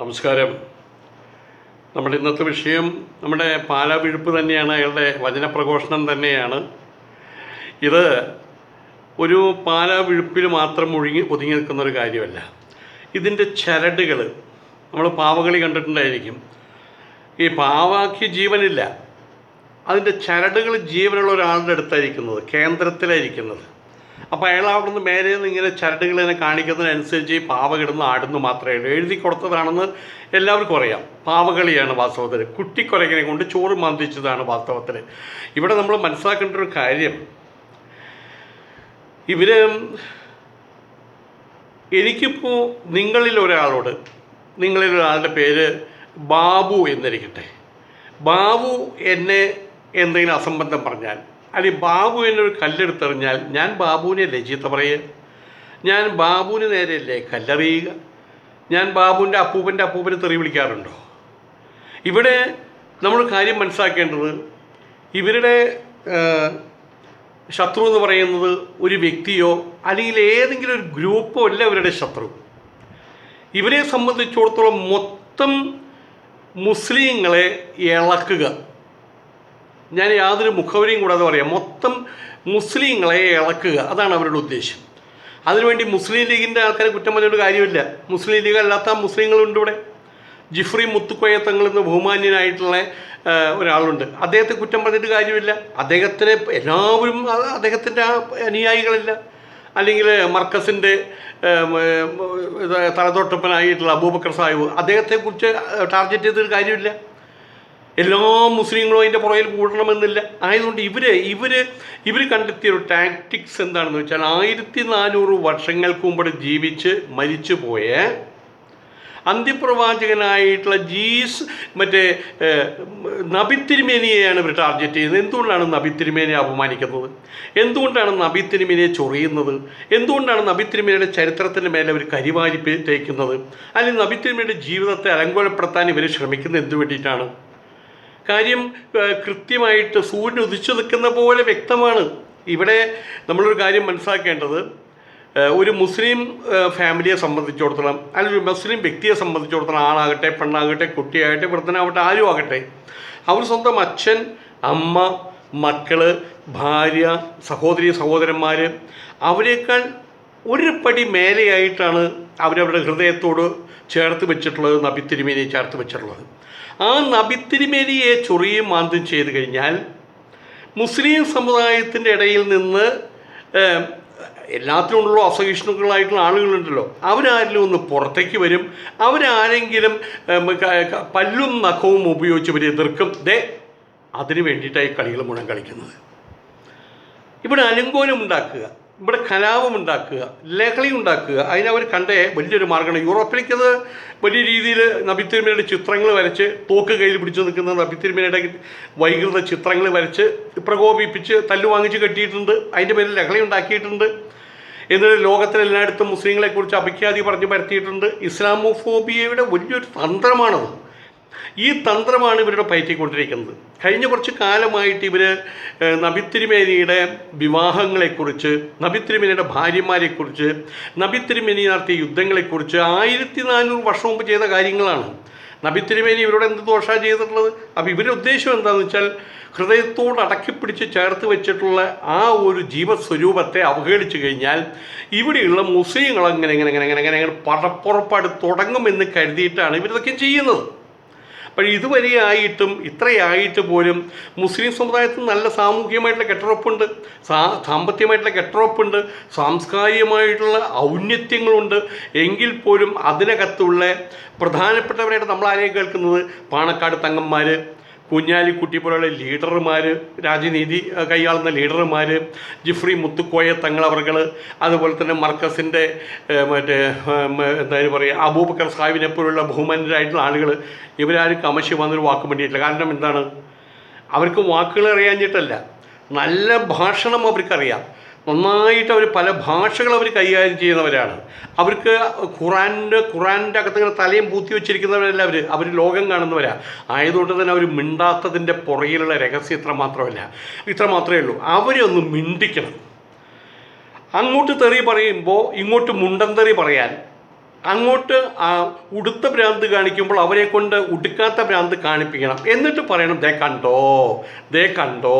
നമസ്കാരം. നമ്മുടെ ഇന്നത്തെ വിഷയം നമ്മുടെ പാലാവിഴുപ്പ് തന്നെയാണ് അയാളുടെ വചനപ്രഘോഷണം തന്നെയാണ്. ഇത് ഒരു പാലാവിഴുപ്പിൽ മാത്രം ഒഴുങ്ങി ഒതുങ്ങി നിൽക്കുന്ന ഒരു കാര്യമല്ല. ഇതിന്റെ ചരടുകൾ നമ്മൾ പാവകളി കണ്ടിട്ടുണ്ടായിരിക്കും. ഈ പാവാക്ക് ജീവനില്ല. അതിന്റെ ചരടുകൾ ജീവനുള്ള ഒരാളുടെ അടുത്തായിരിക്കുന്നത് കേന്ദ്രത്തിലായിരിക്കുന്നത്. അപ്പോൾ അയാൾ അവിടെ നിന്ന് മേലെ നിന്ന് ഇങ്ങനെ ചരടുകൾ ഇങ്ങനെ കാണിക്കുന്നതിനനുസരിച്ച് ഈ പാവ കിടന്ന് ആടുന്നു മാത്രമേ ഉള്ളൂ. എഴുതി കൊടുത്തതാണെന്ന് എല്ലാവർക്കും അറിയാം. പാവകളിയാണ് വാസ്തവത്തിൽ. കുട്ടിക്കൊരങ്ങനെ കൊണ്ട് ചോറ് മന്ദിച്ചതാണ് വാസ്തവത്തിൽ. ഇവിടെ നമ്മൾ മനസ്സിലാക്കേണ്ട ഒരു കാര്യം ഇവർ എനിക്കിപ്പോൾ നിങ്ങളിൽ ഒരാളോട് നിങ്ങളിൽ ഒരാളുടെ പേര് ബാബു എന്നിരിക്കട്ടെ. ബാബു എന്നെ എന്തെങ്കിലും അസംബന്ധം പറഞ്ഞാൽ അല്ലെങ്കിൽ ബാബു എന്നൊരു കല്ലെടുത്തെറിഞ്ഞാൽ ഞാൻ ബാബുവിനെ ലജ്ജിത്ത പറയുക ഞാൻ ബാബുവിന് നേരെയല്ലേ കല്ലെറിയുക. ഞാൻ ബാബുവിന്റെ അപ്പൂപ്പന്റെ അപ്പൂപ്പനെ തെറി വിളിക്കാറുണ്ടോ? ഇവിടെ നമ്മൾ കാര്യം മനസ്സിലാക്കേണ്ടത് ഇവരുടെ ശത്രു എന്ന് പറയുന്നത് ഒരു വ്യക്തിയോ അല്ലെങ്കിൽ ഏതെങ്കിലും ഒരു ഗ്രൂപ്പോ അല്ല ഇവരുടെ ശത്രു. ഇവരെ സംബന്ധിച്ചിടത്തോളം മൊത്തം മുസ്ലിങ്ങളെ ഇളക്കുക. ഞാൻ യാതൊരു മുഖവരിയും കൂടാതെ പറയാം. മൊത്തം മുസ്ലിങ്ങളെ ഇളക്കുക. അതാണ് അവരുടെ ഉദ്ദേശം. അതിനുവേണ്ടി മുസ്ലിം ലീഗിന്റെ ആൾക്കാരെ കുറ്റം പറഞ്ഞിട്ട് കാര്യമില്ല. മുസ്ലിം ലീഗ് അല്ലാത്ത മുസ്ലിങ്ങളുണ്ട് ഇവിടെ. ജിഫ്രി മുത്തുക്കോയ എന്ന ബഹുമാന്യനായിട്ടുള്ള ഒരാളുണ്ട്. അദ്ദേഹത്തെ കുറ്റം പറഞ്ഞിട്ട് കാര്യമില്ല. അദ്ദേഹത്തിന് എല്ലാവരും അദ്ദേഹത്തിന്റെ അനുയായികളില്ല. അല്ലെങ്കിൽ മർക്കസിന്റെ തലതോട്ടപ്പനായിട്ടുള്ള അബൂബക്കർ സാഹിബ്. അദ്ദേഹത്തെക്കുറിച്ച് ടാർഗറ്റ് ചെയ്തിട്ട് കാര്യമില്ല. എല്ലാ മുസ്ലിങ്ങളും അതിന്റെ പുറകിൽ കൂടണമെന്നില്ല. ആയതുകൊണ്ട് ഇവർ ഇവർ ഇവർ കണ്ടെത്തിയ ഒരു ടാക്ടിക്സ് എന്താണെന്ന് വെച്ചാൽ ആയിരത്തി നാനൂറ് വർഷങ്ങൾക്ക് മുമ്പ് ജീവിച്ച് മരിച്ചു പോയ അന്ത്യപ്രവാചകനായിട്ടുള്ള ജീസ് മറ്റേ നബിത്തിരുമേനിയെയാണ് ഇവർ ടാർഗറ്റ് ചെയ്യുന്നത്. എന്തുകൊണ്ടാണ് നബിത്തിരുമേനിയെ അപമാനിക്കുന്നത്? എന്തുകൊണ്ടാണ് നബിത്തിരുമേനിയെ ചൊറിയുന്നത്? എന്തുകൊണ്ടാണ് നബിത്തിരുമേനിയുടെ ചരിത്രത്തിന്റെ മേലെ അവർ കരിവാരി പേ- തേക്കുന്നത്? അല്ലെങ്കിൽ നബിത്തിരുമേനിയുടെ ജീവിതത്തെ അലങ്കോലപ്പെടുത്താൻ ഇവർ ശ്രമിക്കുന്നത് എന്തു വേണ്ടിയിട്ടാണ്? കാര്യം കൃത്യമായിട്ട് സൂര്യൻ ഉദിച്ചു നിൽക്കുന്ന പോലെ വ്യക്തമാണ്. ഇവിടെ നമ്മളൊരു കാര്യം മനസ്സിലാക്കേണ്ടത് ഒരു മുസ്ലിം ഫാമിലിയെ സംബന്ധിച്ചിടത്തോളം അല്ലെങ്കിൽ ഒരു മുസ്ലിം വ്യക്തിയെ സംബന്ധിച്ചിടത്തോളം ആളാകട്ടെ പെണ്ണാകട്ടെ കുട്ടിയാകട്ടെ വൃദ്ധനാകട്ടെ ആരും ആകട്ടെ അവർ സ്വന്തം അച്ഛൻ അമ്മ മക്കൾ ഭാര്യ സഹോദരി സഹോദരന്മാർ അവരെക്കാൾ ഒരു പടി മേലെയായിട്ടാണ് അവരവരുടെ ഹൃദയത്തോട് ചേർത്ത് വെച്ചിട്ടുള്ളത് നബിത്തിരുമേനെ ചേർത്ത് വെച്ചിട്ടുള്ളത്. ആ നബിത്തിരിമേനിയെ ചൊറിയും മാന്തും ചെയ്ത് കഴിഞ്ഞാൽ മുസ്ലിം സമുദായത്തിന്റെ ഇടയിൽ നിന്ന് എല്ലാത്തിനുമുള്ള അസഹിഷ്ണുക്കളായിട്ടുള്ള ആളുകളുണ്ടല്ലോ. അവരാരെങ്കിലും ഒന്ന് പുറത്തേക്ക് വരും. അവരാരെങ്കിലും പല്ലും നഖവും ഉപയോഗിച്ച് ഇവരെ എതിർക്കും. ദേ അതിന് വേണ്ടിയിട്ടായി കളികൾ മുഴുവൻ കളിക്കുന്നത്. ഇവിടെ അലങ്കോലം ഉണ്ടാക്കുക. ഇവിടെ കലാപം ഉണ്ടാക്കുക ലഹളി ഉണ്ടാക്കുക അതിനവർ കണ്ടേ വലിയൊരു മാർഗമാണ് യൂറോപ്പിലേക്ക് അത് വലിയ രീതിയിൽ നബിത്തിരുമേനയുടെ ചിത്രങ്ങൾ വരച്ച് തോക്ക് കയ്യിൽ പിടിച്ചു നിൽക്കുന്ന നബിത്തിരുമേനയുടെ വൈകൃത ചിത്രങ്ങൾ വരച്ച് പ്രകോപിപ്പിച്ച് തല്ലു വാങ്ങിച്ച് കെട്ടിയിട്ടുണ്ട്. അതിന്റെ പേരിൽ ലഹളി ഉണ്ടാക്കിയിട്ടുണ്ട് എന്നിട്ട് ലോകത്തിലെല്ലായിടത്തും മുസ്ലിങ്ങളെക്കുറിച്ച് അഭിഖ്യാതി പറഞ്ഞു പരത്തിയിട്ടുണ്ട്. ഇസ്ലാമോഫോബിയയുടെ വലിയൊരു തന്ത്രമാണത്. ഈ തന്ത്രമാണ് ഇവരുടെ പയറ്റിക്കൊണ്ടിരിക്കുന്നത്. കഴിഞ്ഞ കുറച്ച് കാലമായിട്ട് ഇവർ നബിത്തിരുമേനിയുടെ വിവാഹങ്ങളെക്കുറിച്ച് നബിത്തിരുമേനിയുടെ ഭാര്യമാരെക്കുറിച്ച് നബിത്തിരുമേനി നടത്തിയ യുദ്ധങ്ങളെക്കുറിച്ച് ആയിരത്തി നാനൂറ് വർഷം മുമ്പ് ചെയ്ത കാര്യങ്ങളാണ്. നബിത്തിരിമേനി ഇവരോട് എന്ത് ദോഷമാണ് ചെയ്തിട്ടുള്ളത്? അപ്പോൾ ഇവരുടെ ഉദ്ദേശം എന്താണെന്ന് വെച്ചാൽ ഹൃദയത്തോട് അടക്കിപ്പിടിച്ച് ചേർത്ത് വെച്ചിട്ടുള്ള ആ ഒരു ജീവസ്വരൂപത്തെ അവഹേളിച്ചു കഴിഞ്ഞാൽ ഇവിടെയുള്ള മുസ്ലിങ്ങൾ അങ്ങനെ ഇങ്ങനെ ഇങ്ങനെ ഇങ്ങനെ ഇങ്ങനെ പടപ്പുറപ്പാട് തുടങ്ങുമെന്ന് കരുതിയിട്ടാണ് ഇവരിതൊക്കെ ചെയ്യുന്നത്. അപ്പോൾ ഇതുവരെയായിട്ടും ഇത്രയായിട്ട് പോലും മുസ്ലിം സമുദായത്തിൽ നല്ല സാമൂഹികമായിട്ടുള്ള കെട്ടുറപ്പുണ്ട് സാ സാമ്പത്തികമായിട്ടുള്ള കെട്ടുറപ്പുണ്ട് സാംസ്കാരികമായിട്ടുള്ള ഔന്നത്യങ്ങളുണ്ട്. എങ്കിൽ പോലും അതിനകത്തുള്ള പ്രധാനപ്പെട്ടവരായിട്ട് നമ്മൾ ആരെയും കേൾക്കുന്നത്? പാണക്കാട് തങ്ങന്മാർ കുഞ്ഞാലിക്കുട്ടി പോലുള്ള ലീഡർമാർ രാജനീതി കൈയാളുന്ന ലീഡർമാർ ജിഫ്രി മുത്തുക്കോയ തങ്ങളവർകൾ അതുപോലെ തന്നെ മർക്കസിന്റെ മറ്റേ എന്താ പറയുക അബൂബക്കർ സാഹിബിനെ പോലുള്ള ബഹുമാനരായിട്ടുള്ള ആളുകൾ ഇവരാരും കമശി വന്നൊരു വാക്ക് വേണ്ടിയിട്ടില്ല കാരണം എന്താണ്? അവർക്ക് വാക്കുകൾ അറിയാഞ്ഞിട്ടല്ല. നല്ല ഭാഷണം അവർക്കറിയാം. നന്നായിട്ട് അവർ പല ഭാഷകൾ അവർ കൈകാര്യം ചെയ്യുന്നവരാണ്. അവർക്ക് ഖുറാന്റെ ഖുറാന്റെ അകത്ത് ഇങ്ങനെ തലയും പൂത്തി വെച്ചിരിക്കുന്നവരല്ല അവർ അവർ ലോകം കാണുന്നവരാണ് ആയതുകൊണ്ട് തന്നെ അവർ മിണ്ടാത്തതിന്റെ പുറകിലുള്ള രഹസ്യം ഇത്ര മാത്രമല്ല. ഇത്ര മാത്രമേ ഉള്ളൂ. അവരെ ഒന്ന് മിണ്ടിക്കണം. അങ്ങോട്ട് തെറി പറയുമ്പോൾ ഇങ്ങോട്ട് മുണ്ടൻ തെറി പറയാൻ അങ്ങോട്ട് ഉടുത്ത ഭ്രാന്ത് കാണിക്കുമ്പോൾ അവരെ കൊണ്ട് ഉടുക്കാത്ത ഭ്രാന്ത് കാണിപ്പിക്കണം. എന്നിട്ട് പറയണം ദേ കണ്ടോ ദേ കണ്ടോ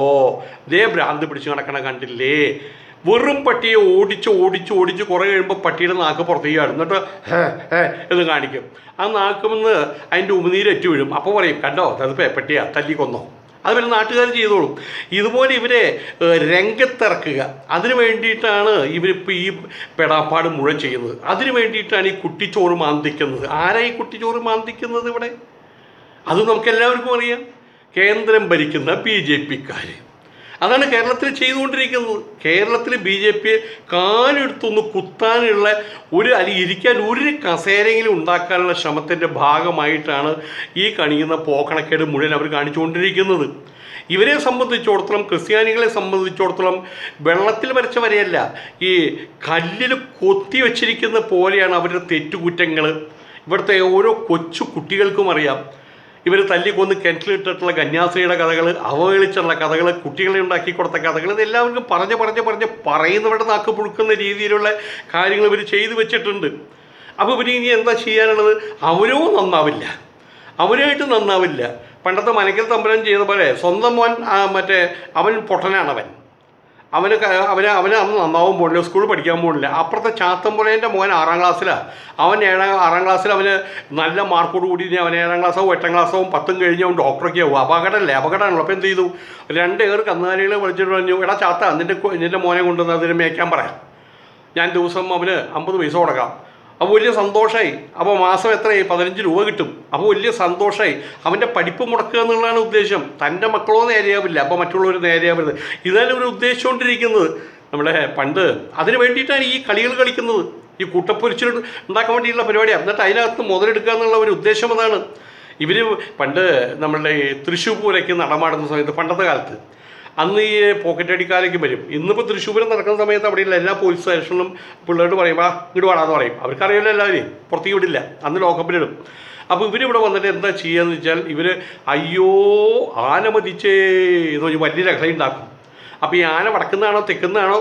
ദേ ഭ്രാന്ത് പിടിച്ചു നടക്കണ കണ്ടില്ലേ? വെറും പട്ടിയെ ഓടിച്ച് ഓടിച്ച് ഓടിച്ച് കുറേ കഴിയുമ്പോൾ പട്ടിയുടെ നാക്ക് പുറത്തേക്ക് ചാടും. എന്നിട്ട് എന്ന് കാണിക്കും. ആ നാക്കുമെന്ന് അതിന്റെ ഉമിനീരറ്റ് വീഴും. അപ്പോൾ പറയും കണ്ടോ അത് പേപ്പട്ടിയാ തല്ലി കൊന്നോ. അത് പിന്നെ നാട്ടുകാർ ചെയ്തോളും. ഇതുപോലെ ഇവരെ രംഗത്തിറക്കുക. അതിനു വേണ്ടിയിട്ടാണ് ഇവരിപ്പോൾ ഈ പെടാപ്പാട് മുഴ ചെയ്യുന്നത്. അതിനു വേണ്ടിയിട്ടാണ് ഈ കുട്ടിച്ചോറ് മാന്തിക്കുന്നത്. ആരാ ഈ കുട്ടിച്ചോറ് മാന്തിക്കുന്നത് ഇവിടെ? അത് നമുക്കെല്ലാവർക്കും അറിയാം. കേന്ദ്രം ഭരിക്കുന്ന ബി ജെ പിക്കാർ അതാണ് കേരളത്തിൽ ചെയ്തുകൊണ്ടിരിക്കുന്നത്. കേരളത്തിൽ ബി ജെ പി കാലെടുത്തൊന്ന് കുത്താനുള്ള ഒരു അല്ലെങ്കിൽ ഇരിക്കാൻ ഒരു കസേരയെങ്കിലും ഉണ്ടാക്കാനുള്ള ശ്രമത്തിന്റെ ഭാഗമായിട്ടാണ് ഈ കണിയുന്ന പോക്കണക്കേട് മുഴുവൻ അവർ കാണിച്ചുകൊണ്ടിരിക്കുന്നത്. ഇവരെ സംബന്ധിച്ചിടത്തോളം ക്രിസ്ത്യാനികളെ സംബന്ധിച്ചിടത്തോളം വെള്ളത്തിൽ വരച്ച വരെയല്ല ഈ കല്ലിൽ കൊത്തി വച്ചിരിക്കുന്ന പോലെയാണ് അവരുടെ തെറ്റുകുറ്റങ്ങൾ ഇവിടുത്തെ ഓരോ കൊച്ചു കുട്ടികൾക്കും അറിയാം. ഇവർ തല്ലിക്കൊന്ന് കിണറ്റിലിട്ടിട്ടുള്ള കന്യാസ്ത്രീയുടെ കഥകൾ അവഹേളിച്ചുള്ള കഥകൾ കുട്ടികളെ ഉണ്ടാക്കി കൊടുത്ത കഥകൾ ഇതെല്ലാവർക്കും പറഞ്ഞ് പറഞ്ഞ് പറഞ്ഞ് പറയുന്നവരുടെ നാക്ക് പുഴുക്കുന്ന രീതിയിലുള്ള കാര്യങ്ങൾ ഇവർ ചെയ്തു വെച്ചിട്ടുണ്ട്. അപ്പോൾ ഇവർ ഇനി എന്താ ചെയ്യാനുള്ളത്? അവരോ നന്നാവില്ല. അവരായിട്ട് നന്നാവില്ല. പണ്ടത്തെ മനക്കൽ തമ്പുരാൻ ചെയ്ത പോലെ സ്വന്തം മോൻ മറ്റേ അവൻ പൊട്ടനാണവൻ. അവന് അവന് അവന് അന്ന് നന്നാവും പോണില്ല സ്കൂളിൽ പഠിക്കാൻ പോണില്ല. അപ്പുറത്തെ ചാത്തമ്പുഴേന്റെ മോൻ ആറാം ക്ലാസ്സിലാണ് അവൻ ഏഴാം ആറാം ക്ലാസ്സിൽ അവന് നല്ല മാർക്കോട് കൂടി അവൻ ഏഴാം ക്ലാസ്സാവും എട്ടാം ക്ലാസ്സാവും പത്തും കഴിഞ്ഞ് അവൻ ഡോക്ടറൊക്കെ ആവും. അപകടമല്ലേ അപകടമാണല്ലോ. അപ്പോൾ എന്ത് ചെയ്തു? രണ്ട് ഏർ കന്നുകാലികളെ വിളിച്ചിട്ട് പറഞ്ഞു എടാ ചാത്ത നിന്റെ നിന്റെ മോനെ കൊണ്ടുവന്ന് അതിന് മേയ്ക്കാൻ പറയാം. ഞാൻ ദിവസം അവന് അമ്പത് പൈസ കൊടുക്കാം. അപ്പോൾ വലിയ സന്തോഷമായി അപ്പോൾ മാസം എത്രയായി? പതിനഞ്ച് രൂപ കിട്ടും. അപ്പോൾ വലിയ സന്തോഷമായി അവന്റെ പഠിപ്പ് മുടക്കുക എന്നുള്ളതാണ് ഉദ്ദേശം. തന്റെ മക്കളോ നേരെയാവില്ല. അപ്പോൾ മറ്റുള്ളവർ നേരെയാവരുത്. ഇതാണ് ഇവർ ഉദ്ദേശിച്ചുകൊണ്ടിരിക്കുന്നത് നമ്മുടെ പണ്ട് അതിന് വേണ്ടിയിട്ടാണ് ഈ കളികൾ കളിക്കുന്നത്. ഈ കൂട്ടപ്പൊരിച്ചിൽ ഉണ്ടാക്കാൻ വേണ്ടിയിട്ടുള്ള പരിപാടിയാണ്. എന്നിട്ട് അതിനകത്ത് മുതലെടുക്കുക എന്നുള്ള ഒരു ഉദ്ദേശം അതാണ്. ഇവർ പണ്ട് നമ്മളുടെ തൃശ്ശൂർ പൂരയ്ക്ക് നടമാടുന്ന സമയത്ത് പണ്ടത്തെ കാലത്ത് അന്ന് ഈ പോക്കറ്റ് അടിക്കാരൊക്കെ വരും. ഇന്നിപ്പോൾ തൃശ്ശൂരം നടക്കുന്ന സമയത്ത് അവിടെയുള്ള എല്ലാ പോലീസ് സ്റ്റേഷനിലും പിള്ളേരോട് പറയും ആ ഇങ്ങോട്ട് വാടാന്ന് പറയും. അവർക്കറിയില്ല എല്ലാവരെയും പുറത്തേക്ക് വിടില്ല. അന്ന് ലോക്കപ്പിലിടും അപ്പോൾ ഇവരിവിടെ വന്നിട്ട് എന്താ ചെയ്യുകയെന്ന് വെച്ചാൽ ഇവർ അയ്യോ ആന മതിച്ചേ എന്ന് പറഞ്ഞ് വലിയ രഹസ്യം ഉണ്ടാക്കും. അപ്പോൾ ഈ ആന വടക്കുന്നതാണോ തെക്കുന്നതാണോ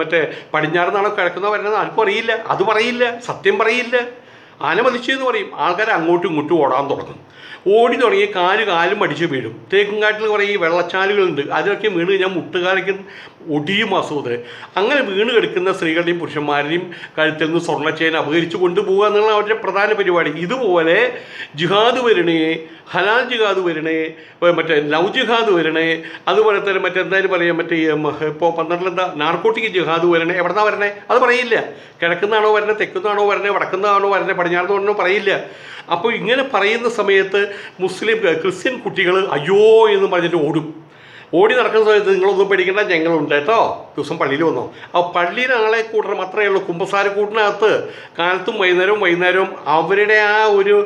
മറ്റേ പടിഞ്ഞാറുന്നാണോ കിഴക്കുന്നോ വരുന്നത് ആർക്കും അറിയില്ല. അത് പറയില്ല. സത്യം പറയില്ല. ആന മതിച്ചു എന്ന് പറയും. ആൾക്കാർ അങ്ങോട്ടും ഇങ്ങോട്ടും ഓടാൻ തുടങ്ങും. ഓടി തുടങ്ങി കാൽ കാലും പഠിച്ച് വീഴും. തേക്കുംകാട്ടിൽ കുറേ ഈ വെള്ളച്ചാലുകളുണ്ട്. അതിലൊക്കെ വീണ് കഴിഞ്ഞാൽ മുട്ടുകാലയ്ക്ക് ഒടിയും അസുഖത്ത് അങ്ങനെ വീണ് കിടക്കുന്ന സ്ത്രീകളുടെയും പുരുഷന്മാരുടെയും കഴുത്തിൽ നിന്ന് സ്വർണച്ചേന അപഹരിച്ചു കൊണ്ടുപോകുക എന്നുള്ള അവരുടെ പ്രധാന പരിപാടി. ഇതുപോലെ ജിഹാദ് വരണേ ഹലാൽ ജിഹാദ് വരണേ മറ്റേ ലവ് ജിഹാദ് വരണേ അതുപോലെ തന്നെ മറ്റെന്തായാലും പറയാം മറ്റേ ഇപ്പോൾ പന്ത്രണ്ടിലെന്താ നാർക്കോട്ടിക് ജിഹാദ് വരണേ എവിടെന്നാ വരണേ? അത് പറയില്ല. കിഴക്കുന്നാണോ വരണേ തെക്കുന്നാണോ വരണേ വടക്കുന്നാണോ വരണേ പടിഞ്ഞാറുന്നതാണോ പറയില്ല. അപ്പോൾ ഇങ്ങനെ പറയുന്ന സമയത്ത് മുസ്ലിം ക്രിസ്ത്യൻ കുട്ടികൾ അയ്യോ എന്ന് പറഞ്ഞിട്ട് ഓടും. ഓടി നടക്കുന്ന സമയത്ത് നിങ്ങളൊന്നും പേടിക്കേണ്ട ഞങ്ങളുണ്ട് കേട്ടോ. ദിവസം പള്ളിയിൽ വന്നോ. ആ പള്ളിയിൽ ആളെ കൂട്ടണം മാത്രമേ ഉള്ളൂ. കുമ്പസാരക്കൂട്ടിനകത്ത് കാലത്തും വൈകുന്നേരവും വൈകുന്നേരവും അവരുടെ ആ ഒരു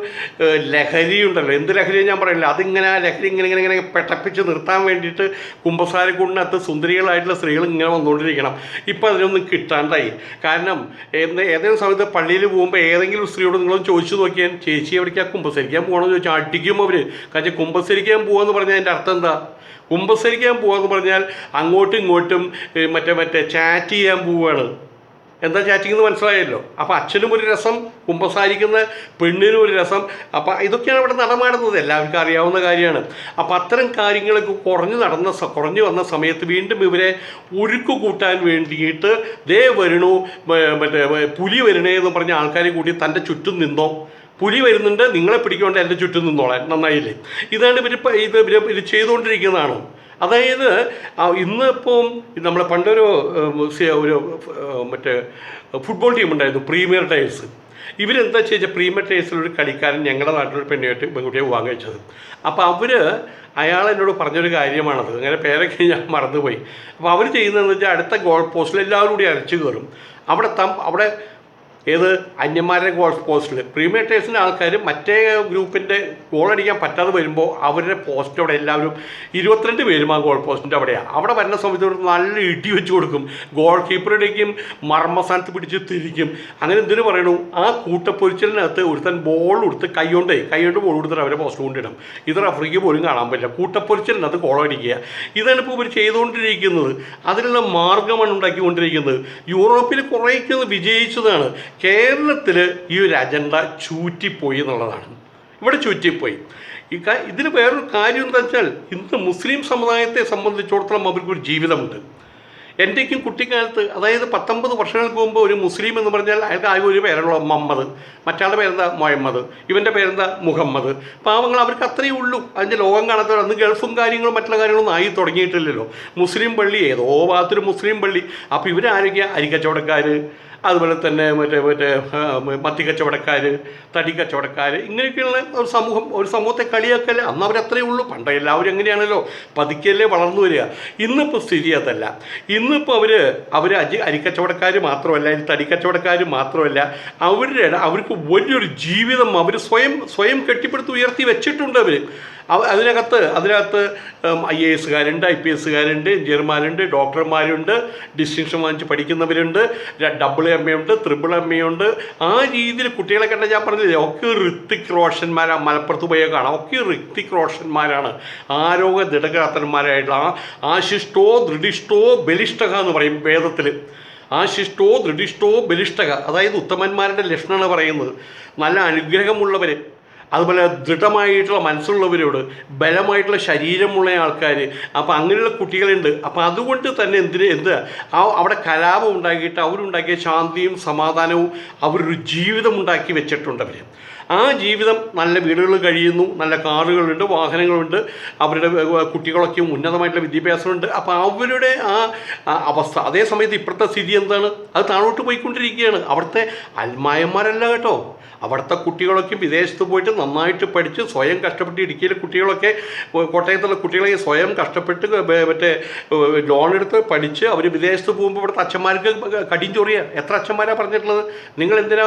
ലഹരി ഉണ്ടല്ലോ. എന്ത് ലഹരി ഞാൻ പറയില്ല. അതിങ്ങനെ ആ ലഹരി ഇങ്ങനെ ഇങ്ങനെ ഇങ്ങനെ പെട്ടപ്പിച്ച് നിർത്താൻ വേണ്ടിയിട്ട് കുമ്പസാരക്കൂട്ടിനകത്ത് സുന്ദരികളായിട്ടുള്ള സ്ത്രീകൾ ഇങ്ങനെ വന്നുകൊണ്ടിരിക്കണം. ഇപ്പം അതിനൊന്നും കിട്ടാണ്ടായി. കാരണം ഏതെങ്കിലും സമയത്ത് പള്ളിയിൽ പോകുമ്പോൾ ഏതെങ്കിലും സ്ത്രീയോട് നിങ്ങളൊന്ന് ചോദിച്ചു നോക്കിയാൽ ചേച്ചി എവിടേക്കാണ് കുമ്പസരിക്കാൻ പോകണമെന്ന് ചോദിച്ചാൽ അടിക്കും അവർ കാരണം കുമ്പസരിക്കാൻ പോകുമെന്ന് പറഞ്ഞാൽ അതിന്റെ അർത്ഥം എന്താ? കുമ്പസരിക്കാൻ പോവാന്ന് പറഞ്ഞാൽ അങ്ങോട്ടും ഇങ്ങോട്ടും മറ്റേ മറ്റേ ചാറ്റ് ചെയ്യാൻ പോവുകയാണ് എന്താ ചാറ്റിംഗ് മനസ്സിലായല്ലോ? അപ്പോൾ അച്ഛനും ഒരു രസം കുമ്പസാരിക്കുന്ന പെണ്ണിനും ഒരു രസം. അപ്പോൾ ഇതൊക്കെയാണ് ഇവിടെ നടമാടുന്നത്. എല്ലാവർക്കും അറിയാവുന്ന കാര്യമാണ്. അപ്പോൾ അത്തരം കാര്യങ്ങളൊക്കെ കുറഞ്ഞു നടന്ന കുറഞ്ഞു വന്ന സമയത്ത് വീണ്ടും ഇവരെ ഉരുക്ക് കൂട്ടാൻ വേണ്ടിയിട്ട് ദേ വരണു മറ്റേ പുലി വരണേ എന്ന് പറഞ്ഞ ആൾക്കാരെ കൂട്ടി തന്റെ ചുറ്റും നിന്നോ? പുലി വരുന്നുണ്ട് നിങ്ങളെ പിടിക്കൊണ്ട് എന്റെ ചുറ്റും നിന്നോളാൻ. നന്നായില്ലേ? ഇതാണ് ഇവർ ഇത് ഇവർ ഇത് ചെയ്തുകൊണ്ടിരിക്കുന്നതാണ്. അതായത് ഇന്ന് ഇന്നിപ്പം നമ്മൾ പണ്ടൊരു ഒരു മറ്റേ ഫുട്ബോൾ ടീം ഉണ്ടായിരുന്നു പ്രീമിയർ ടൈൽസ് ഇവരെന്താ ചെയ്ത പ്രീമിയർ ടൈൽസിലൊരു കളിക്കാരൻ ഞങ്ങളുടെ നാട്ടിലൊരു പെണ്ണുമായിട്ട് പെൺകുട്ടിയെ വാങ്ങിച്ചത് അപ്പോൾ അവർ അയാൾ എന്നോട് പറഞ്ഞൊരു കാര്യമാണത്. അങ്ങനെ പേരൊക്കെ ഞാൻ മറന്നുപോയി. അപ്പോൾ അവർ ചെയ്യുന്നതെന്ന് വെച്ചാൽ അടുത്ത ഗോൾ പോസ്റ്റിൽ എല്ലാവരും കൂടി അരച്ചു കയറും. അവിടെ തം അവിടെ ഏത്? അന്യന്മാരുടെ ഗോൾ പോസ്റ്റിൽ പ്രീമിയർ ടേഴ്സിന്റെ ആൾക്കാർ മറ്റേ ഗ്രൂപ്പിന്റെ ഗോൾ അടിക്കാൻ പറ്റാതെ വരുമ്പോൾ അവരുടെ പോസ്റ്റ് അവിടെ എല്ലാവരും ഇരുപത്തിരണ്ട് പേരും ആ ഗോൾ പോസ്റ്റിന്റെ അവിടെയാണ് അവിടെ വരുന്ന സമയത്ത് നല്ല ഇടി വെച്ച് കൊടുക്കും. ഗോൾ കീപ്പറുടെയും മർമ്മസ്ഥാനത്ത് പിടിച്ച് തിരിക്കും. അങ്ങനെ എന്തിനു പറയണു? ആ കൂട്ടപ്പൊരിച്ചലിനകത്ത് ഒരുത്തൻ ബോൾ കൊടുത്ത് കൈകൊണ്ടേ കൈകൊണ്ട് ബോൾ കൊടുത്തിട്ട് അവരെ പോസ്റ്റ് കൊണ്ടിടും. ഇത് റഫറിക്ക് പോലും കാണാൻ പറ്റില്ല. കൂട്ടപ്പൊരിച്ചലിനകത്ത് ഗോൾ അടിക്കുക. ഇതാണ് ഇപ്പോൾ ഇവർ ചെയ്തുകൊണ്ടിരിക്കുന്നത്. അതിനുള്ള മാർഗമാണ് ഉണ്ടാക്കിക്കൊണ്ടിരിക്കുന്നത്. യൂറോപ്പിൽ കുറേയൊക്കെ വിജയിച്ചതാണ്. കേരളത്തിൽ ഈ ഒരു അജണ്ട ചൂറ്റിപ്പോയി എന്നുള്ളതാണ്. ഇവിടെ ചുറ്റിപ്പോയി. ഈ ഇതിന് വേറൊരു കാര്യം എന്താ വെച്ചാൽ ഇന്ന് മുസ്ലിം സമുദായത്തെ സംബന്ധിച്ചിടത്തോളം അവർക്കൊരു ജീവിതമുണ്ട്. എന്റെക്കും കുട്ടിക്കാലത്ത് അതായത് പത്തൊമ്പത് വർഷങ്ങൾക്ക് മുമ്പ് ഒരു മുസ്ലിം എന്ന് പറഞ്ഞാൽ അയാൾക്ക് ആകെ ഒരു പേരുള്ള മമ്മദ്. മറ്റാളുടെ പേരെന്താ? മുഹമ്മദ്. ഇവന്റെ പേരെന്താ? മുഹമ്മദ്. പാവങ്ങൾ അവർക്ക് അത്രയേ ഉള്ളൂ. അതിന്റെ ലോകം കാണാത്തവർ അന്ന് ഗൾഫും കാര്യങ്ങളും മറ്റുള്ള കാര്യങ്ങളൊന്നും ആയി തുടങ്ങിയിട്ടില്ലല്ലോ. മുസ്ലിം പള്ളി ഏതോ ഭാഗത്തൊരു മുസ്ലിം പള്ളി. അപ്പോൾ ഇവരാരൊക്കെയാണ് അരിക്കച്ചവടക്കാർ അതുപോലെ തന്നെ മറ്റേ മറ്റേ മത്തി കച്ചവടക്കാർ തടി കച്ചവടക്കാർ ഇങ്ങനെയൊക്കെയുള്ള ഒരു സമൂഹം ഒരു സമൂഹത്തെ കളിയാക്കല്ലേ? അന്ന് അവരത്രയേ ഉള്ളൂ. പണ്ട് എല്ലാവരും എങ്ങനെയാണല്ലോ? പതുക്കെയല്ലേ വളർന്നു വരിക. ഇന്നിപ്പോൾ സ്ഥിതി അതല്ല. ഇന്നിപ്പോൾ അവർ അവർ അരി അരിക്കച്ചവടക്കാർ മാത്രമല്ല തടി കച്ചവടക്കാർ മാത്രമല്ല അവരുടെ അവർക്ക് വലിയൊരു ജീവിതം അവർ സ്വയം സ്വയം കെട്ടിപ്പടുത്ത് ഉയർത്തി വെച്ചിട്ടുണ്ട് അവർ അവ- അതിനകത്ത് അതിനകത്ത് ഐ എ എസുകാരുണ്ട് ഐ പി എസുകാരുണ്ട് എഞ്ചിനീയർമാരുണ്ട് ഡോക്ടർമാരുണ്ട് ഡിസ്റ്റിങ്ഷൻ വാങ്ങിച്ച് പഠിക്കുന്നവരുണ്ട് ഡബിൾ എം എ എം ഉണ്ട് ആ രീതിയിൽ കുട്ടികളെ കണ്ട ഞാൻ പറഞ്ഞില്ലേ ഒക്കെ ഋത്തിക് റോഷന്മാരാണ് മലപ്പുറത്ത് പോയ കാണാം. ഒക്കെ ഋത്തിക് റോഷന്മാരാണ്. ആരോഗ്യ ദൃഢഗാത്രന്മാരായിട്ടുള്ള ആശിഷ്ടോ ദൃഢിഷ്ടോ ബലിഷ്ടക എന്ന് പറയും വേദത്തിൽ ആശിഷ്ടോ ദൃഢിഷ്ടോ ബലിഷ്ടക അതായത് ഉത്തമന്മാരുടെ ലക്ഷണമാണ് പറയുന്നത്. നല്ല അനുഗ്രഹമുള്ളവർ അതുപോലെ ദൃഢമായിട്ടുള്ള മനസ്സുള്ളവരോട് ബലമായിട്ടുള്ള ശരീരമുള്ള ആൾക്കാർ അപ്പോൾ അങ്ങനെയുള്ള കുട്ടികളുണ്ട്. അപ്പോൾ അതുകൊണ്ട് തന്നെ എന്തിന് എന്ത്? ആ അവിടെ കലാപം ഉണ്ടാക്കിയിട്ട് അവരുണ്ടാക്കിയ ശാന്തിയും സമാധാനവും അവരൊരു ജീവിതം ഉണ്ടാക്കി വെച്ചിട്ടുണ്ട് അവർ ആ ജീവിതം നല്ല വീടുകൾ കഴിയുന്നു നല്ല കാറുകളുണ്ട് വാഹനങ്ങളുണ്ട് അവരുടെ കുട്ടികളൊക്കെ ഉന്നതമായിട്ടുള്ള വിദ്യാഭ്യാസമുണ്ട് അപ്പോൾ അവരുടെ ആ അവസ്ഥ അതേ സമയത്ത് ഇപ്പോഴത്തെ സ്ഥിതി എന്താണ്? അത് താഴോട്ട് പോയിക്കൊണ്ടിരിക്കുകയാണ്. അവിടുത്തെ അൽമായന്മാരല്ല കേട്ടോ. അവിടുത്തെ കുട്ടികളൊക്കെ വിദേശത്ത് പോയിട്ട് നന്നായിട്ട് പഠിച്ച് സ്വയം കഷ്ടപ്പെട്ട് ഇടുക്കിയിലെ കുട്ടികളൊക്കെ കോട്ടയത്തുള്ള കുട്ടികളെ സ്വയം കഷ്ടപ്പെട്ട് മറ്റേ ലോൺ എടുത്ത് പഠിച്ച് അവർ വിദേശത്ത് പോകുമ്പോൾ ഇവിടുത്തെ അച്ഛന്മാർക്ക് കടിയും എത്ര അച്ഛന്മാരാണ് പറഞ്ഞിട്ടുള്ളത്? നിങ്ങൾ എന്തിനാ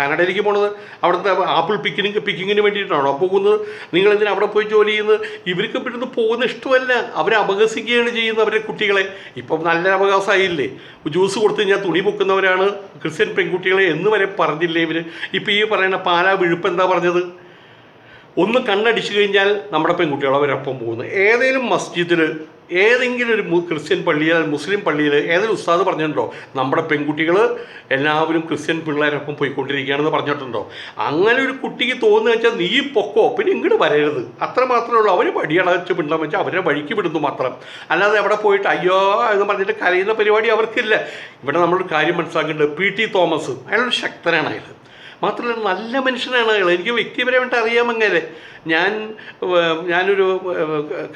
കാനഡയിലേക്ക് പോണത്? അവിടുത്തെ ആപ്പിൾ പിക്കിനിങ് പിക്കിങ്ങിന് വേണ്ടിയിട്ടാണോ? പോകുന്നത് നിങ്ങൾ എന്തിനാ അവിടെ പോയി ജോലി ചെയ്യുന്നത്? ഇവർക്ക് ഇവിടുന്ന് പോകുന്ന ഇഷ്ടമല്ല. അവരെ അപഹസിക്കുകയാണ് ചെയ്യുന്നത് അവരുടെ കുട്ടികളെ. ഇപ്പം നല്ല അവകാശമായില്ലേ? ജ്യൂസ് കൊടുത്ത് കഴിഞ്ഞാൽ തുണി പൊക്കുന്നവരാണ് ക്രിസ്ത്യൻ പെൺകുട്ടികളെ എന്ന് വരെ പറഞ്ഞില്ലേ ഇവർ ഇപ്പം ഈ പറയുന്ന പാലാ വിഴുപ്പ് എന്താ പറഞ്ഞത്? ഒന്ന് കണ്ണടിച്ചു കഴിഞ്ഞാൽ നമ്മുടെ പെൺകുട്ടികൾ അവരൊപ്പം പോകുന്നത്. ഏതെങ്കിലും മസ്ജിദിൽ ഏതെങ്കിലും ഒരു ക്രിസ്ത്യൻ പള്ളിയിൽ മുസ്ലിം പള്ളിയിൽ ഏതൊരു ഉസ്താദ് പറഞ്ഞിട്ടുണ്ടോ? നമ്മുടെ പെൺകുട്ടികൾ എല്ലാവരും ക്രിസ്ത്യൻ പിള്ളേരൊപ്പം പോയിക്കൊണ്ടിരിക്കുകയാണെന്ന് പറഞ്ഞിട്ടുണ്ടോ? അങ്ങനെ ഒരു കുട്ടിക്ക് തോന്നുന്നു വെച്ചാൽ നീ പൊക്കോ പിന്നെ ഇങ്ങോട്ട് വരരുത്. അത്ര മാത്രമേ ഉള്ളൂ. അവർ വടിയടച്ച് പിണ്ടാൻ വെച്ചാൽ അവരെ വഴിക്ക് വിടുന്നു മാത്രം. അല്ലാതെ അവിടെ പോയിട്ട് അയ്യോ എന്ന് പറഞ്ഞിട്ട് കരയുന്ന പരിപാടി അവർക്കില്ല. ഇവിടെ നമ്മളൊരു കാര്യം മനസ്സിലാക്കേണ്ടത് പി ടി തോമസ് അയാളൊരു ശക്തനാണ് അയാൾ മാത്രമല്ല നല്ല മനുഷ്യനാണ് അയാൾ. എനിക്ക് വ്യക്തിപരമായിട്ട് അറിയാമെങ്ങനെ ഞാൻ ഞാനൊരു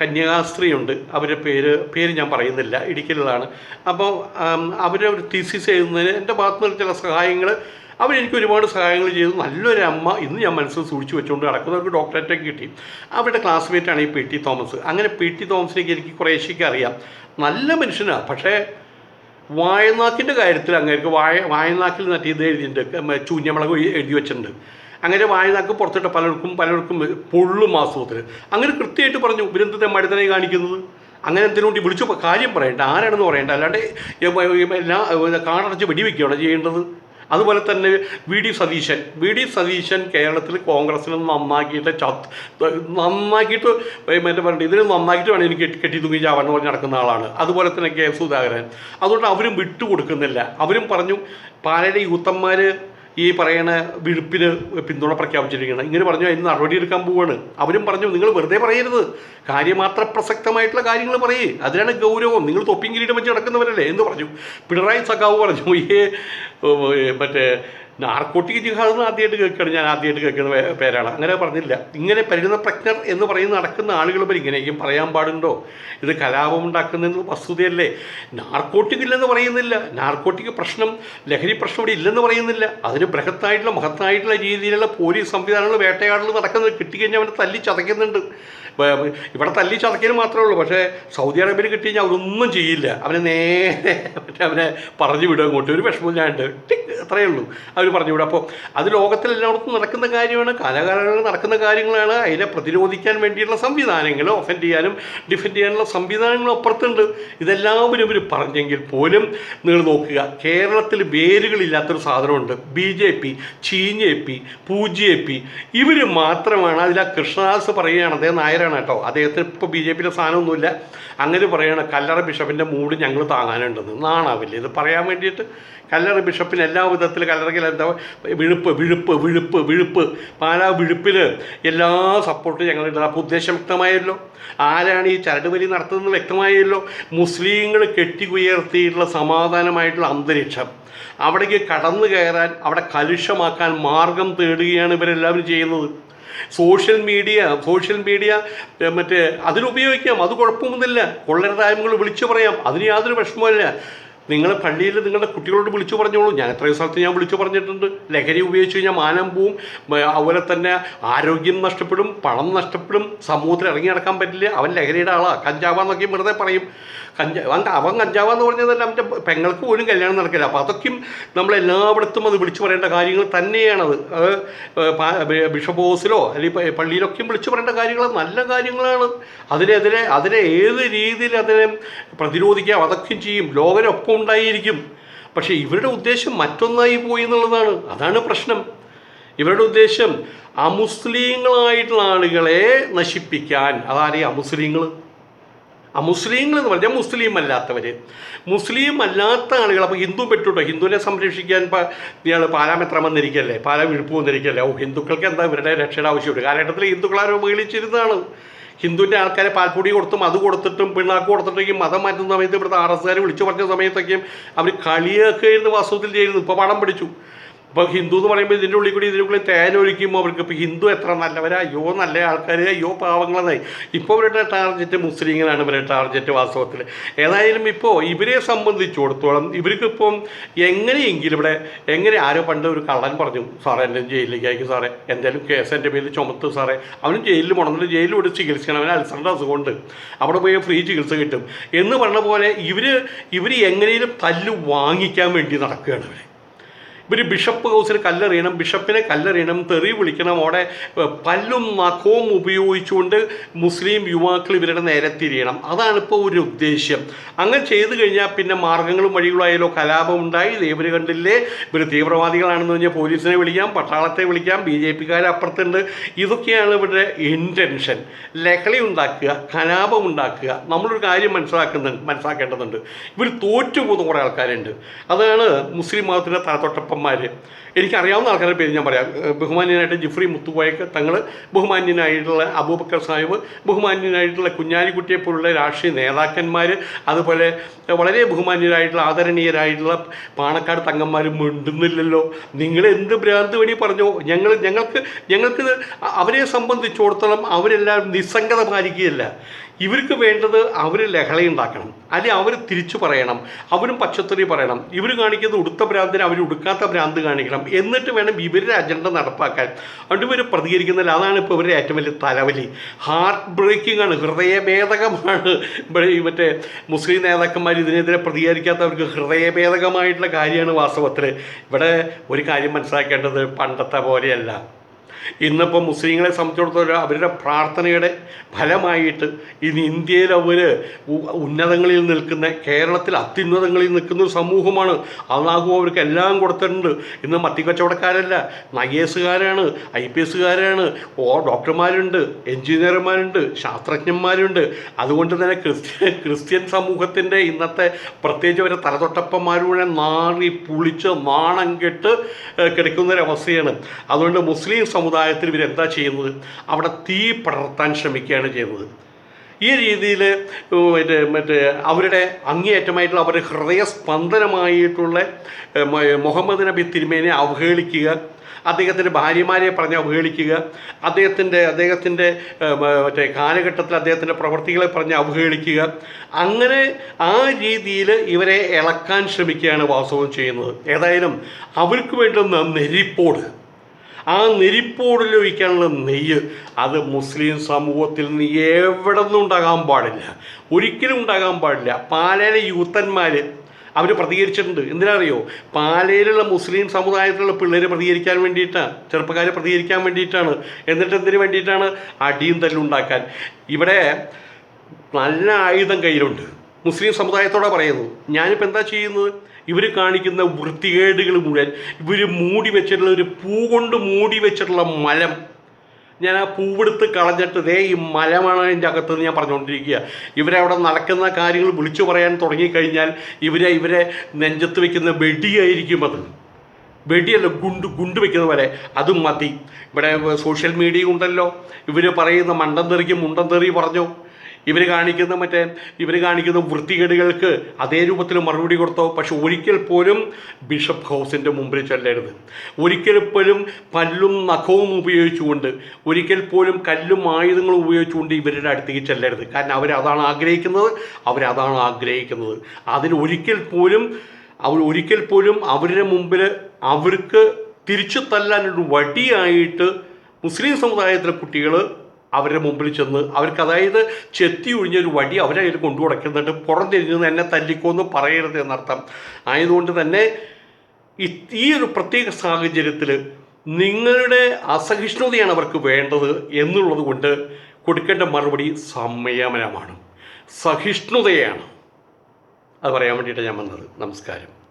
കന്യാസ്ത്രീയുണ്ട്. അവരുടെ പേര് പേര് ഞാൻ പറയുന്നില്ല. ഇടുക്കിയിലുള്ളതാണ്. അപ്പോൾ അവരെ ഒരു തീസിസ് എഴുതുന്നതിന് എന്റെ ഭാഗത്തു നിന്ന് ചില സഹായങ്ങൾ അവരെനിക്ക് ഒരുപാട് സഹായങ്ങൾ ചെയ്തു. നല്ലൊരു അമ്മ ഇന്ന് ഞാൻ മനസ്സിൽ സൂക്ഷിച്ചു വെച്ചുകൊണ്ട് നടക്കുന്നവർക്ക് ഡോക്ടറേറ്റൊക്കെ കിട്ടി. അവരുടെ ക്ലാസ്മേറ്റാണ് ഈ പി ടി തോമസ് അങ്ങനെ പി ടി തോമസിലേക്ക് എനിക്ക് കുറേശ്ശേക്ക് അറിയാം. നല്ല മനുഷ്യനാണ്. പക്ഷേ വായനാക്കിന്റെ കാര്യത്തിൽ അങ്ങേർക്ക് വായ വായനാക്കിൽ നട്ട് ഇത് എഴുതിയിട്ടുണ്ട് ചൂഞ്ഞമുളക് എഴുതി വെച്ചിട്ടുണ്ട് അങ്ങനെ വായനാക്ക് പുറത്തിട്ട പലർക്കും പലർക്കും പൊള്ളും മാസത്തിൽ അങ്ങനെ കൃത്യമായിട്ട് പറഞ്ഞു ഇവരെന്തത്തെ മടുത്തനെ കാണിക്കുന്നത് അങ്ങനെ എന്തിനുവേണ്ടി വിളിച്ചു കാര്യം പറയണ്ട ആരാണെന്ന് പറയണ്ട അല്ലാണ്ട് എല്ലാ കാടടച്ച് വെടിവെക്കുകയാണ് ചെയ്യേണ്ടത് അതുപോലെ തന്നെ V D Satheesan. V D Satheesan കേരളത്തിൽ കോൺഗ്രസിനെ നന്നാക്കിയിട്ട് ചത്ത് നന്നാക്കിയിട്ട് മറ്റേ പറഞ്ഞു ഇതിന് നന്നാക്കിയിട്ട് വേണം എനിക്ക് കെട്ടി തൂങ്ങി ചാവണം പറഞ്ഞ് നടക്കുന്ന ആളാണ്. അതുപോലെ തന്നെ കെ സുധാകരൻ. അതുകൊണ്ട് അവരും വിട്ടുകൊടുക്കുന്നില്ല. അവരും പറഞ്ഞു പാലയുടെ യൂത്തന്മാർ ഈ പറയണ വിഴുപ്പിന് പിന്തുണ പ്രഖ്യാപിച്ചിരിക്കുകയാണ്. ഇങ്ങനെ പറഞ്ഞു അതിന് നടപടി എടുക്കാൻ പോവാണ്. അവരും പറഞ്ഞു നിങ്ങൾ വെറുതെ പറയരുത്. കാര്യമാത്ര പ്രസക്തമായിട്ടുള്ള കാര്യങ്ങൾ പറയേ. അതിനാണ് ഗൗരവം. നിങ്ങൾ തൊപ്പിയും വെച്ച് നടക്കുന്നവരല്ലേ? എന്ന് പറഞ്ഞു. പിണറായി സഖാവ് പറഞ്ഞു ഈ മറ്റേ നാർക്കോട്ടിക് ജിഹാദ് എന്ന് ആദ്യമായിട്ട് കേൾക്കുകയാണ്. ഞാൻ ആദ്യമായിട്ട് കേൾക്കുന്ന പേരാണ്. അങ്ങനെ പറഞ്ഞില്ല. ഇങ്ങനെ പരിണത പ്രജ്ഞർ എന്ന് പറയുന്ന നടക്കുന്ന ആളുകൾ വരെ ഇങ്ങനെയൊക്കെ പറയാൻ പാടുണ്ടോ? ഇത് കലാപം ഉണ്ടാക്കുന്നതെന്ന് വസ്തുതയല്ലേ? നാർക്കോട്ടിക് ഇല്ലെന്ന് പറയുന്നില്ല. നാർക്കോട്ടിക് പ്രശ്നം ലഹരി പ്രശ്നം ഇവിടെ ഇല്ലെന്ന് പറയുന്നില്ല. അതിന് ബൃഹത്തായിട്ടുള്ള മഹത്തായിട്ടുള്ള രീതിയിലുള്ള പോലീസ് സംവിധാനങ്ങൾ വേട്ടയാടൽ നടക്കുന്നത് കിട്ടിക്കഴിഞ്ഞാൽ അവനെ തല്ലി ചതയ്ക്കുന്നുണ്ട്. ഇവിടെ തല്ലി ചതയ്ക്കൽ മാത്രമേ ഉള്ളൂ. പക്ഷേ സൗദി അറേബ്യയിൽ കിട്ടിക്കഴിഞ്ഞാൽ അവരൊന്നും ചെയ്യില്ല. അവനെ നേരെ അവനെ പറഞ്ഞു വിടും അങ്ങോട്ട്. ഒരു വിഷമമില്ലാണ്ട് ടിക്ക് അത്രയേ ഉള്ളൂ. അവർ പറഞ്ഞു വിടും. അപ്പോൾ അത് ലോകത്തിൽ എല്ലായിടത്തും നടക്കുന്ന കാര്യമാണ്. കാലകാലങ്ങളിൽ നടക്കുന്ന കാര്യങ്ങളാണ്. അതിനെ പ്രതിരോധിക്കാൻ വേണ്ടിയിട്ടുള്ള സംവിധാനങ്ങൾ ഒഫൻഡ് ചെയ്യാനും ഡിഫെൻഡ് ചെയ്യാനുള്ള സംവിധാനങ്ങളും അപ്പുറത്തുണ്ട്. ഇതെല്ലാവരും ഇവർ പറഞ്ഞെങ്കിൽ പോലും നിങ്ങൾ നോക്കുക. കേരളത്തിൽ വേരുകളില്ലാത്തൊരു സാധനമുണ്ട്. ബി ജെ പി ചീഞ്ഞെ പി പൂജ്യ പി. ഇവർ മാത്രമാണ് അതിൽ ആ കൃഷ്ണദാസ് പറയുകയാണ്. അദ്ദേഹം നായരാണ് കേട്ടോ. അദ്ദേഹത്തിന് ഇപ്പോൾ ബി ജെ പിയിലെ സ്ഥാനമൊന്നുമില്ല. അങ്ങനെ പറയുകയാണ് കല്ലറ ബിഷപ്പിന്റെ മൂഡ് ഞങ്ങൾ താങ്ങാനുണ്ടെന്ന്. നാണാവില്ല? ഇത് പറയാൻ വേണ്ടിയിട്ട് കല്ലറ ബിഷപ്പിന് എല്ലാ വിധത്തിൽ കല്ലറയ്ക്ക് എന്താ വിഴുപ്പ് വിഴുപ്പ് വിഴുപ്പ് വിഴുപ്പ്. പാലാ വിഴുപ്പിൽ എല്ലാ സപ്പോർട്ടും ഞങ്ങളുണ്ട്. അപ്പോൾ ഉദ്ദേശം വ്യക്തമായല്ലോ. ആരാണ് ഈ ചരടുവലി നടത്തുന്നത് വ്യക്തമായല്ലോ. മുസ്ലിങ്ങൾ കെട്ടിയുയർത്തിയിട്ടുള്ള സമാധാനമായിട്ടുള്ള അന്തരീക്ഷം. അവിടേക്ക് കടന്നു കയറാൻ അവിടെ കലുഷമാക്കാൻ മാർഗം തേടുകയാണ് ഇവരെല്ലാവരും ചെയ്യുന്നത്. സോഷ്യൽ മീഡിയ സോഷ്യൽ മീഡിയ മറ്റേ അതിനുപയോഗിക്കാം. അത് കുഴപ്പമൊന്നുമില്ല. കൊള്ളരുതായ്മകൾ വിളിച്ചു പറയാം. അതിന് യാതൊരു വിഷമവുമില്ല. നിങ്ങൾ പള്ളിയിൽ നിങ്ങളുടെ കുട്ടികളോട് വിളിച്ചു പറഞ്ഞോളൂ. ഞാൻ എത്രയോ സ്ഥലത്ത് ഞാൻ വിളിച്ചു പറഞ്ഞിട്ടുണ്ട്. ലഹരി ഉപയോഗിച്ച് കഴിഞ്ഞാൽ മാനം പോവും. അതുപോലെ തന്നെ ആരോഗ്യം നഷ്ടപ്പെടും പണം നഷ്ടപ്പെടും സമൂഹത്തിൽ ഇറങ്ങി നടക്കാൻ പറ്റില്ല. അവൻ ലഹരിയുടെ ആളാണ് കഞ്ചാവാന്നൊക്കെ വെറുതെ പറയും. കഞ്ചാ അവൻ കഞ്ചാവാന്ന് പറഞ്ഞതല്ല അവന്റെ പെങ്ങൾക്ക് പോലും കല്യാണം നടക്കില്ല. അപ്പോൾ അതൊക്കെയും നമ്മളെല്ലാവിടത്തും അത് വിളിച്ചു പറയേണ്ട കാര്യങ്ങൾ തന്നെയാണത്. അത് ബിഷപ്പ് ഹോസിലോ അല്ലെങ്കിൽ പള്ളിയിലൊക്കെയും വിളിച്ചു പറയേണ്ട കാര്യങ്ങൾ നല്ല കാര്യങ്ങളാണ്. അതിനെതിരെ അതിനെ ഏത് രീതിയിൽ അതിനെ പ്രതിരോധിക്കാം അതൊക്കെയും ചെയ്യും. ലോകരൊപ്പം ഉണ്ടായിരിക്കും. പക്ഷേ ഇവരുടെ ഉദ്ദേശം മറ്റൊന്നായി പോയി എന്നുള്ളതാണ്. അതാണ് പ്രശ്നം. ഇവരുടെ ഉദ്ദേശം അമുസ്ലിങ്ങളായിട്ടുള്ള ആളുകളെ നശിപ്പിക്കാൻ. അതാരെയും അമുസ്ലിങ്ങൾ അമുസ്ലിങ്ങൾ എന്ന് പറഞ്ഞാൽ മുസ്ലിം അല്ലാത്തവർ മുസ്ലിം അല്ലാത്ത ആളുകൾ അപ്പോൾ ഹിന്ദു പെട്ടുട്ടോ? ഹിന്ദുവിനെ സംരക്ഷിക്കാൻ ഇയാൾ പാലാമെത്രം വന്നിരിക്കല്ലേ? പാലാ വിഴുപ്പ് വന്നിരിക്കല്ലേ? ഓ ഹിന്ദുക്കൾക്ക് എന്താ ഇവരുടെ രക്ഷയുടെ ആവശ്യമുണ്ട് കാലഘട്ടത്തിൽ ഹിന്ദുക്കളാരോ മേളിച്ചിരുന്നതാണ്. ഹിന്ദുവിന്റെ ആൾക്കാരെ പാൽപ്പൊടി കൊടുത്തും അത് കൊടുത്തിട്ടും പിണ്ണാക്ക് കൊടുത്തിട്ടൊക്കെയും മതം മാറ്റുന്ന സമയത്ത് ഇവിടുത്തെ ആർ എസ്സുകാർ വിളിച്ചു പറഞ്ഞ സമയത്തൊക്കെയും അവർ കളിയൊക്കെ ഇരുന്ന് വാസ്തവത്തിൽ ചെയ്യുന്നത് ഇപ്പോൾ പടം പിടിച്ചു ഇപ്പോൾ ഹിന്ദു എന്ന് പറയുമ്പോൾ ഇതിന്റെ ഉള്ളിൽ കൂടി ഇതിന്റെ ഉള്ളിൽ തേനൊലിക്കുമ്പോൾ അവർക്ക് ഇപ്പോൾ ഹിന്ദു എത്ര നല്ലവരാ? അയ്യോ നല്ല ആൾക്കാർ അയ്യോ പാവങ്ങളെന്നായി. ഇപ്പോൾ ഇവരുടെ ടാർഗറ്റ് മുസ്ലിങ്ങളാണ് ഇവരുടെ ടാർഗറ്റ് വാസ്തവത്തിൽ. ഏതായാലും ഇപ്പോൾ ഇവരെ സംബന്ധിച്ചിടത്തോളം ഇവർക്കിപ്പം എങ്ങനെയെങ്കിലും ഇവിടെ എങ്ങനെ ആരോ പണ്ട് ഒരു കള്ളൻ പറഞ്ഞു സാറേ എന്നെ ജയിലിലേക്ക് അയക്കും സാറേ. എന്തായാലും കേസ് എന്റെ പേരിൽ ചുമത്തു സാറേ. അവനും ജയിലിൽ പോകണം ജയിലിൽ വിട്ട് ചികിത്സിക്കണം. അവന് അൽസറിന്റെ അസുഖമുണ്ട്. അവിടെ പോയി ഫ്രീ ചികിത്സ കിട്ടും. എന്ന് പറഞ്ഞ പോലെ ഇവർ ഇവർ എങ്ങനെയും തല്ല് വാങ്ങിക്കാൻ വേണ്ടി നടക്കുകയാണ് ഇവർ ഇവർ ബിഷപ്പ് ഹൗസിൽ കല്ലെറിയണം ബിഷപ്പിനെ കല്ലെറിയണം തെറി വിളിക്കണം അവിടെ പല്ലും നഖവും ഉപയോഗിച്ചുകൊണ്ട് മുസ്ലിം യുവാക്കൾ ഇവരുടെ നേരെ തിരിയണം അതാണ് ഇപ്പോൾ ഒരു ഉദ്ദേശ്യം. അങ്ങനെ ചെയ്തു കഴിഞ്ഞാൽ പിന്നെ മാർഗങ്ങളും വഴികളായാലോ കലാപം ഉണ്ടായി. ഇവർ കണ്ടില്ലേ? ഇവർ തീവ്രവാദികളാണെന്ന് പറഞ്ഞാൽ പോലീസിനെ വിളിക്കാം പട്ടാളത്തെ വിളിക്കാം ബി ജെ പിക്കാരെ അപ്പുറത്തുണ്ട്. ഇതൊക്കെയാണ് ഇവരുടെ ഇന്റൻഷൻ ലഹളി ഉണ്ടാക്കുക കലാപം ഉണ്ടാക്കുക. നമ്മളൊരു കാര്യം മനസ്സിലാക്കുന്നുണ്ട് മനസ്സിലാക്കേണ്ടതുണ്ട്. ഇവർ തോറ്റുപോകുന്ന കുറേ ആൾക്കാരുണ്ട്. അതാണ് മുസ്ലിം മതത്തിന്റെ തലതൊട്ടപ്പന്മാർ എനിക്കറിയാവുന്ന ആൾക്കാരുടെ പേര് ഞാൻ പറയാം. ബഹുമാന്യനായിട്ട് ജിഫ്രി മുത്തുകോയക്ക് തങ്ങൾ ബഹുമാന്യനായിട്ടുള്ള അബൂബക്കർ സാഹിബ് ബഹുമാന്യനായിട്ടുള്ള കുഞ്ഞാലിക്കുട്ടിയെ പോലുള്ള രാഷ്ട്രീയ നേതാക്കന്മാർ അതുപോലെ വളരെ ബഹുമാന്യരായിട്ടുള്ള ആദരണീയരായിട്ടുള്ള പാണക്കാട് തങ്ങന്മാർ മിണ്ടുന്നില്ലല്ലോ. നിങ്ങൾ എന്ത് ഭ്രാന്ത് വേണി പറഞ്ഞോ? ഞങ്ങൾ ഞങ്ങൾക്ക് ഞങ്ങൾക്ക് അവരെ സംബന്ധിച്ചിടത്തോളം അവരെല്ലാം നിസ്സംഗത പാലിക്കുകയല്ല. ഇവർക്ക് വേണ്ടത് അവർ ലഹളയുണ്ടാക്കണം അല്ലെങ്കിൽ അവർ തിരിച്ചു പറയണം. അവരും പച്ചത്തറി പറയണം. ഇവർ കാണിക്കുന്നത് ഉടുത്ത ഭ്രാന്തിന് അവർ ഉടുക്കാത്ത ഭ്രാന്ത് കാണിക്കണം. എന്നിട്ട് വേണം ഇവരുടെ അജണ്ട നടപ്പാക്കാൻ. അതുകൊണ്ട് ഇവർ പ്രതികരിക്കുന്നില്ല. അതാണ് ഇപ്പോൾ ഇവരുടെ ഏറ്റവും വലിയ തലവലി. ഹാർട്ട് ബ്രേക്കിംഗ് ആണ്. ഹൃദയഭേദകമാണ്. മറ്റേ മുസ്ലിം നേതാക്കന്മാർ ഇതിനെതിരെ പ്രതികരിക്കാത്തവർക്ക് ഹൃദയഭേദകമായിട്ടുള്ള കാര്യമാണ് വാസ്തവത്തിൽ ഇവിടെ ഒരു കാര്യം മനസ്സിലാക്കേണ്ടത് പണ്ടത്തെ പോലെയല്ല. ഇന്നിപ്പോൾ മുസ്ലിങ്ങളെ സംബന്ധിച്ചിടത്തോളം അവരുടെ പ്രാർത്ഥനയുടെ ഫലമായിട്ട് ഇന്ന് ഇന്ത്യയിൽ അവർ ഉന്നതങ്ങളിൽ നിൽക്കുന്ന കേരളത്തിൽ അത്യുന്നതങ്ങളിൽ നിൽക്കുന്ന ഒരു സമൂഹമാണ്. അള്ളാഹു അവർക്ക് എല്ലാം കൊടുത്തിട്ടുണ്ട്. ഇന്ന് മത്തിക്കച്ചവടക്കാരല്ല ഐ എസുകാരാണ് ഐ പി എസുകാരാണ് ഓ ഡോക്ടർമാരുണ്ട് എഞ്ചിനീയർമാരുണ്ട് ശാസ്ത്രജ്ഞന്മാരുണ്ട്. അതുകൊണ്ട് തന്നെ ക്രിസ്ത്യൻ ക്രിസ്ത്യൻ സമൂഹത്തിന്റെ ഇന്നത്തെ പ്രത്യേകിച്ച് അവരെ തലതൊട്ടപ്പന്മാരുടെ നാറി പുളിച്ച് നാണം കെട്ട് കിടക്കുന്നൊരവസ്ഥയാണ്. അതുകൊണ്ട് മുസ്ലിം സമുദായത്തിൽ ഇവരെന്താ ചെയ്യുന്നത്? അവിടെ തീ പടർത്താൻ ശ്രമിക്കുകയാണ് ചെയ്യുന്നത്. ഈ രീതിയിൽ മറ്റേ മറ്റേ അവരുടെ അങ്ങേയറ്റമായിട്ടുള്ള അവരുടെ ഹൃദയസ്പന്ദനമായിട്ടുള്ള മുഹമ്മദ് നബി തിരുമേനെ അവഹേളിക്കുക അദ്ദേഹത്തിന്റെ ഭാര്യമാരെ പറഞ്ഞ് അവഹേളിക്കുക അദ്ദേഹത്തിന്റെ അദ്ദേഹത്തിന്റെ മറ്റേ കാലഘട്ടത്തിൽ അദ്ദേഹത്തിന്റെ പ്രവർത്തികളെ പറഞ്ഞ് അവഹേളിക്കുക. അങ്ങനെ ആ രീതിയിൽ ഇവരെ ഇളക്കാൻ ശ്രമിക്കുകയാണ് വാസ്തവം ചെയ്യുന്നത്. ഏതായാലും അവർക്ക് വേണ്ടുന്ന നെരിപ്പോട് ആ നെരിപ്പോടിൽ ഒഴിക്കാനുള്ള നെയ്യ് അത് മുസ്ലിം സമൂഹത്തിൽ നിന്ന് എവിടെ നിന്നും ഉണ്ടാകാൻ പാടില്ല. ഒരിക്കലും ഉണ്ടാകാൻ പാടില്ല. പാലയിലെ യൂത്തന്മാർ അവർ പ്രതികരിച്ചിട്ടുണ്ട്. എന്തിനറിയോ പാലയിലുള്ള മുസ്ലിം സമുദായത്തിലുള്ള പിള്ളേർ പ്രതികരിക്കാൻ വേണ്ടിയിട്ടാണ് ചെറുപ്പക്കാർ പ്രതികരിക്കാൻ വേണ്ടിയിട്ടാണ്. എന്നിട്ട് എന്തിനു വേണ്ടിയിട്ടാണ്? അടിയും തല്ലുണ്ടാക്കാൻ ഇവിടെ നല്ല ആയുധം കയ്യിലുണ്ട്. മുസ്ലിം സമുദായത്തോടെ പറയുന്നത്. ഞാനിപ്പോൾ എന്താ ചെയ്യുന്നത്? ഇവർ കാണിക്കുന്ന വൃത്തികേടുകൾ മുഴുവൻ ഇവർ മൂടി വെച്ചിട്ടുള്ള ഒരു പൂ കൊണ്ട് മൂടി വെച്ചിട്ടുള്ള മലം. ഞാൻ ആ പൂവെടുത്ത് കളഞ്ഞിട്ട് ദേ ഈ മലമാണ് അകത്ത് അകത്തെന്ന് ഞാൻ പറഞ്ഞുകൊണ്ടിരിക്കുക. ഇവരവിടെ നടക്കുന്ന കാര്യങ്ങൾ വിളിച്ചു പറയാൻ തുടങ്ങിക്കഴിഞ്ഞാൽ ഇവരെ ഇവരെ നെഞ്ചത്ത് വെക്കുന്ന വെടിയായിരിക്കും അത്. വെടിയല്ല ഗുണ്ട് ഗുണ്ട് വെക്കുന്ന പോലെ. അതും മതി. ഇവിടെ സോഷ്യൽ മീഡിയ ഉണ്ടല്ലോ. ഇവർ പറയുന്ന മണ്ടൻ തെറിക്കും മുണ്ടൻ തെറി പറഞ്ഞു. ഇവർ കാണിക്കുന്ന മറ്റേ ഇവർ കാണിക്കുന്ന വൃത്തികേടുകൾക്ക് അതേ രൂപത്തിൽ മറുപടി കൊടുത്തോ? പക്ഷെ ഒരിക്കൽ പോലും ബിഷപ്പ് ഹൗസിന്റെ മുമ്പിൽ ചെല്ലരുത്. ഒരിക്കൽ പോലും പല്ലും നഖവും ഉപയോഗിച്ചുകൊണ്ട് ഒരിക്കൽ പോലും കല്ലും ആയുധങ്ങളും ഉപയോഗിച്ചുകൊണ്ട് ഇവരുടെ അടുത്തേക്ക് ചെല്ലരുത്. കാരണം അവരതാണ് ആഗ്രഹിക്കുന്നത് അവരതാണ് ആഗ്രഹിക്കുന്നത്. അതിന് ഒരിക്കൽ പോലും അവർ ഒരിക്കൽ പോലും അവരുടെ മുമ്പിൽ അവർക്ക് തിരിച്ചു തല്ലാനൊരു വടിയായിട്ട് മുസ്ലിം സമുദായത്തിലെ കുട്ടികൾ അവരുടെ മുമ്പിൽ ചെന്ന് അവർക്ക് അതായത് ചെത്തി ഒഴിഞ്ഞൊരു വടി അവരെ അതിൽ കൊണ്ടു കൊടുക്കുന്നുണ്ട് പുറം തിരിഞ്ഞ് എന്നെ തല്ലിക്കോന്ന് പറയരുത് എന്നർത്ഥം. ആയതുകൊണ്ട് തന്നെ ഈ- ഒരു പ്രത്യേക സാഹചര്യത്തിൽ നിങ്ങളുടെ അസഹിഷ്ണുതയാണ് അവർക്ക് വേണ്ടത് എന്നുള്ളത് കൊണ്ട് കൊടുക്കേണ്ട മറുപടി സംയമനമാണ്. സഹിഷ്ണുതയാണ്. അത് പറയാൻ വേണ്ടിയിട്ട് ഞാൻ വന്നത്. നമസ്കാരം.